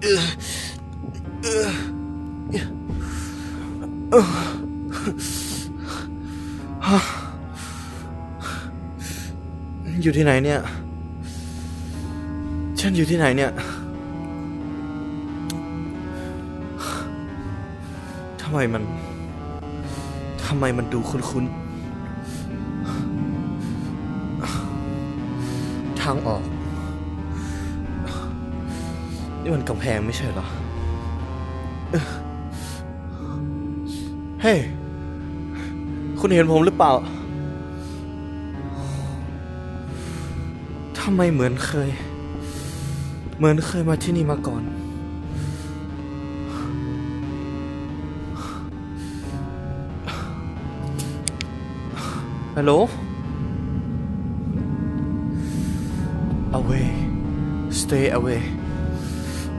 อยู่ที่ไหนเนี่ย ฉันอยู่ที่ไหนเนี่ยทำไมมันทำไมมันดูคุ้นๆ ทางออก นี่มันกำแพงไม่ใช่เหรอเอ้อเฮ้ย คุณเห็นผมหรือเปล่า ทำไมเหมือนเคย เหมือนเคยมาที่นี่มาก่อน ฮัลโหล away stay away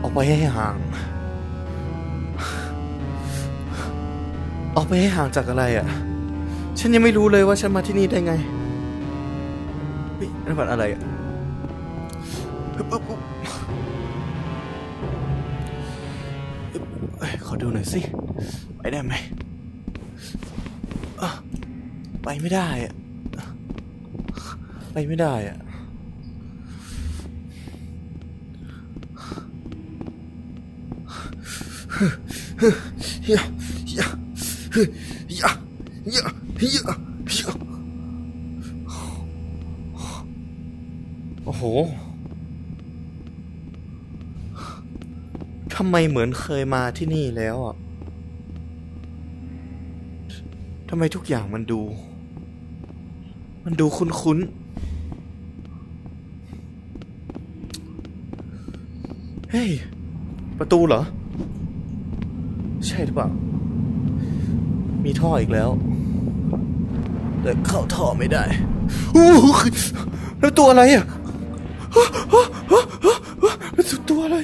ออกไปให้ห่าง ออกไปให้ห่างจากอะไรอะ ฉันยังไม่รู้เลยว่าฉันมาที่นี่ได้ไงเฮ้ยนั่นมันอะไรอะขอดูหน่อยสิ ไปได้ไหม ไปไม่ได้อะ ไปไม่ได้อะ 呀呀呀呀呀呀โอ้โห ทำไมเหมือนเคยมาที่นี่แล้วอ่ะ ทำไมทุกอย่างมันดู มันดูคุ้นๆ เฮ้ย ประตูเหรอ ใช่หรือเปล่า มีท่ออีกแล้ว แต่เข้าท่อไม่ได้อู้หูแล้วตัวอะไรอะมันตัวอะไร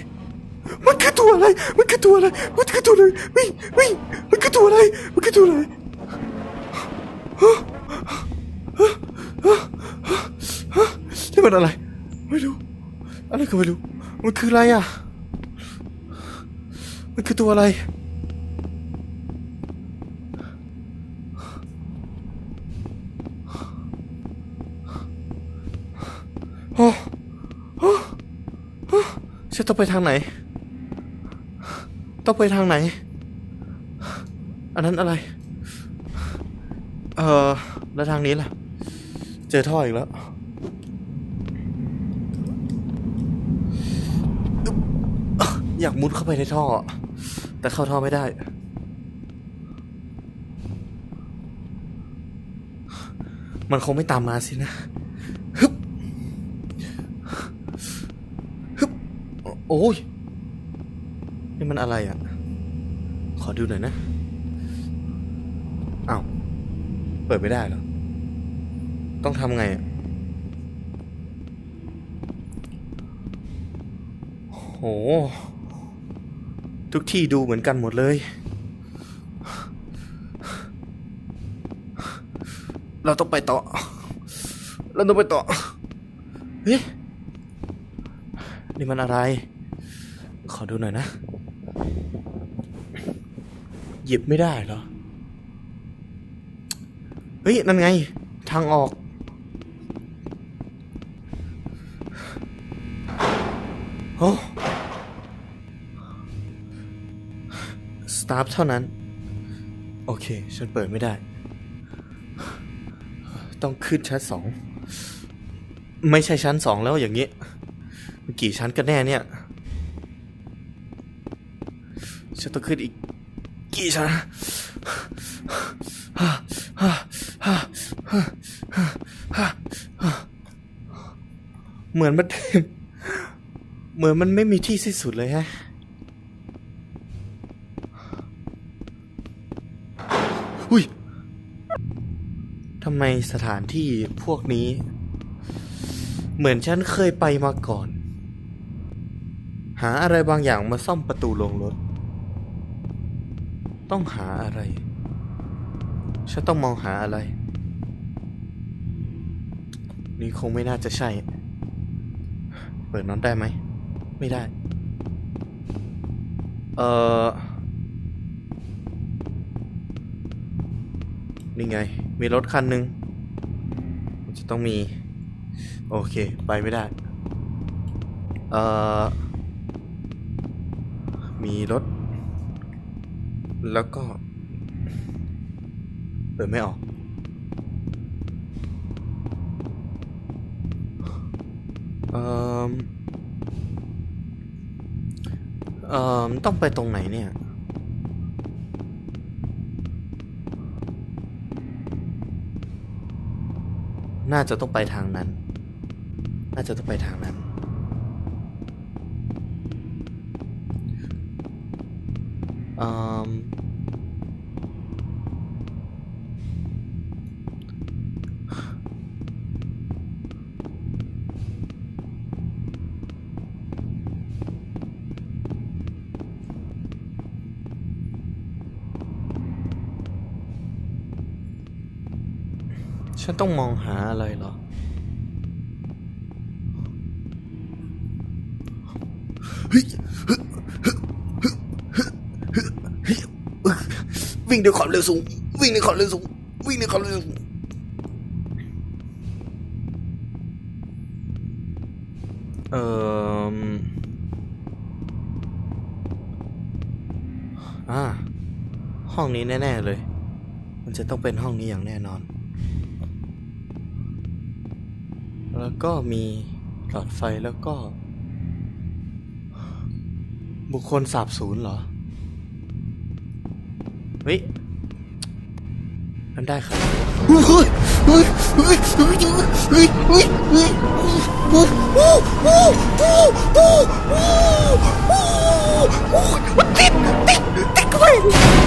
มันคือตัวอะไร มันคือตัวอะไร มันคือตัวอะไรวิ่งวิ่งมันคือตัวอะไร มันคือตัวอะไรนี่มันอะไร ไม่รู้ อะไรก็ไม่รู้ มันคืออะไรอะ มันคือตัวอะไร โอ้โอ้ฉันต้องไปทางไหน ต้องไปทางไหน อันนั้นอะไร เออแล้วทางนี้ล่ะ เจอท่ออีกแล้วอยากมุดเข้าไปในท่อ แต่เข้าท่อไม่ได้ มันคงไม่ตามมาสินะ ฮึบ ฮึบ โอ้ยนี่มันอะไรอะ ขอดูหน่อยนะอ้าวเปิดไม่ได้เหรอ ต้องทำไงอะโห ทุกที่ดูเหมือนกันหมดเลย เราต้องไปต่อ เราต้องไปต่อ เฮ้ยนี่มันอะไร ขอดูหน่อยนะ หยิบไม่ได้เหรอ เฮ้ย นั่นไง ทางออก โอ้สตาร์ทเท่านั้น โอเค ฉันเปิดไม่ได้ ต้องขึ้นชั้นสอง ไม่ใช่ชั้นสองแล้วอย่างนี้มันกี่ชั้นกันแน่เนี่ย ฉันต้องขึ้นอีกกี่ชั้นเหมือนมันเหมือนมันไม่มีที่สิ้นสุดเลยฮะอุ้ยทำไมสถานที่พวกนี้ เหมือนฉันเคยไปมาก่อน หาอะไรบางอย่างมาซ่อมประตูลงรถ ต้องหาอะไร ฉันต้องมองหาอะไร นี่คงไม่น่าจะใช่ เปิดน็อตได้ไหม ไม่ได้ เออนี่ไง มีรถคันหนึ่งจะต้องมี โอเค ไปไม่ได้ เอ่อ มีรถ แล้วก็ เปิดไม่ออก เอ่อเอ่อต้องไปตรงไหนเนี่ยน่าจะต้องไปทางนั้น น่าจะต้องไปทางนั้น เอ่อฉันต้องมองหาอะไรเหรอ เฮ้ย วิ่งด้วยความเร็วสูง วิ่งด้วยความเร็วสูง วิ่งด้วยความเร็วสูงเอ่ออ่า ห้องนี้แน่ ๆ เลย มันจะต้องเป็นห้องนี้อย่างแน่นอน แล้วก็มีหลอดไฟแล้วก็ บุคคลสาบสูญเหรอ เฮ้ยมันได้ครับติดติดติดไป